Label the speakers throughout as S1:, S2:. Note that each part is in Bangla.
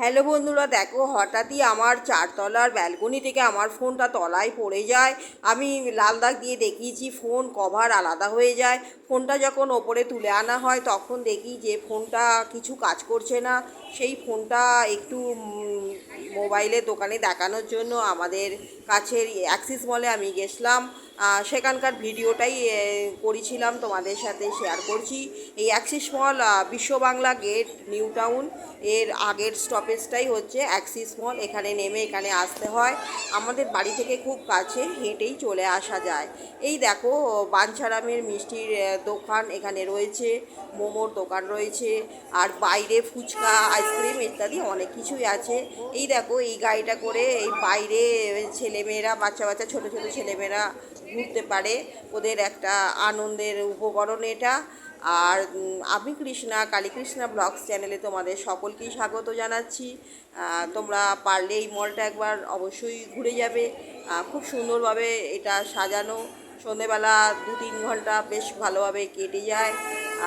S1: হ্যালো বন্ধুরা, দেখো হঠাৎই আমার চারতলার ব্যালকনি থেকে আমার ফোনটা তলায় পড়ে যায়। আমি লাল দাগ দিয়ে দেখিয়েছি ফোন কভার আলাদা হয়ে যায়। ফোনটা যখন ওপরে তুলে আনা হয়, তখন দেখি যে ফোনটা কিছু কাজ করছে না। সেই ফোনটা একটু মোবাইলের দোকানে দেখানোর জন্য আমাদের কাছের অ্যাক্সিস মলে আমি গেছিলাম। সেখানকার ভিডিওটাই করেছিলাম তোমাদের সাথে শেয়ার করছি। এই অ্যাক্সিস মল বিশ্ব বাংলা গেট নিউ টাউন এর আগের স্টপেজটাই হচ্ছে অ্যাক্সিস মল এখানে নেমে এখানে আসতে হয়। আমাদের বাড়ি থেকে খুব কাছে হেঁটেই চলে আসা যায়। এই দেখো, বাঞ্ছারামের মিষ্টির দোকান এখানে রয়েছে, মোমোর দোকান রয়েছে, আর বাইরে ফুচকা, আইসক্রিম ইত্যাদি অনেক কিছুই আছে। এই দেখো, এই গাড়িটা করে এই বাইরে ছেলেমেয়েরা বাচ্চা বাচ্চা ছোটো ছোটো ছেলেমেয়েরা ঘুরতে পারে। ওদের একটা আনন্দের উপকরণ এটা। আর আমি কৃষ্ণা, কালীকৃষ্ণা ব্লগস চ্যানেলে তোমাদের সকলকেই স্বাগত জানাচ্ছি। তোমরা পারলে এই মলটা একবার অবশ্যই ঘুরে যাবে। খুব সুন্দরভাবে এটা সাজানো। সন্ধেবেলা দু তিন ঘণ্টা বেশ ভালোভাবে কেটে যায়।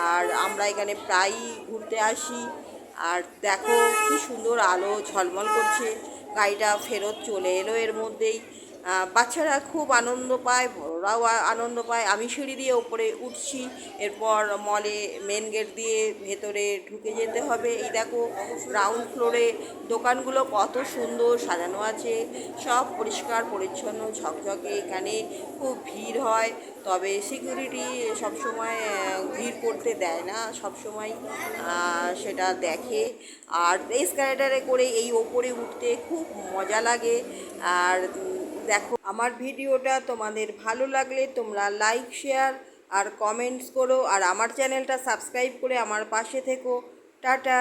S1: আর আমরা এখানে প্রায়ই ঘুরতে আসি। আর দেখো কি সুন্দর আলো ঝলমল করছে। গাড়িটা ফেরত চলে এলো এর মধ্যেই। বাচ্চারা খুব আনন্দ পায়, বড়রাও আনন্দ পায়। আমি সিঁড়ি দিয়ে ওপরে উঠছি, এরপর মলে মেন গেট দিয়ে ভেতরে ঢুকে যেতে হবে। এই দেখো গ্রাউন্ড ফ্লোরে দোকানগুলো কত সুন্দর সাজানো আছে। সব পরিষ্কার, পরিচ্ছন্ন, ঝকঝকে। এখানে খুব ভিড় হয়। তবে সিকিউরিটি সবসময় ভিড় করতে দেয় না, সবসময় সেটা দেখে। আর এসকালেটারে করে এই ওপরে উঠতে খুব মজা লাগে। আর দেখো। আমার ভিডিওটা তোমাদের ভালো লাগলে তোমরা লাইক শেয়ার আর কমেন্টস করো। আর আমার চ্যানেলটা সাবস্ক্রাইব করে আমার পাশে থেকো। টাটা!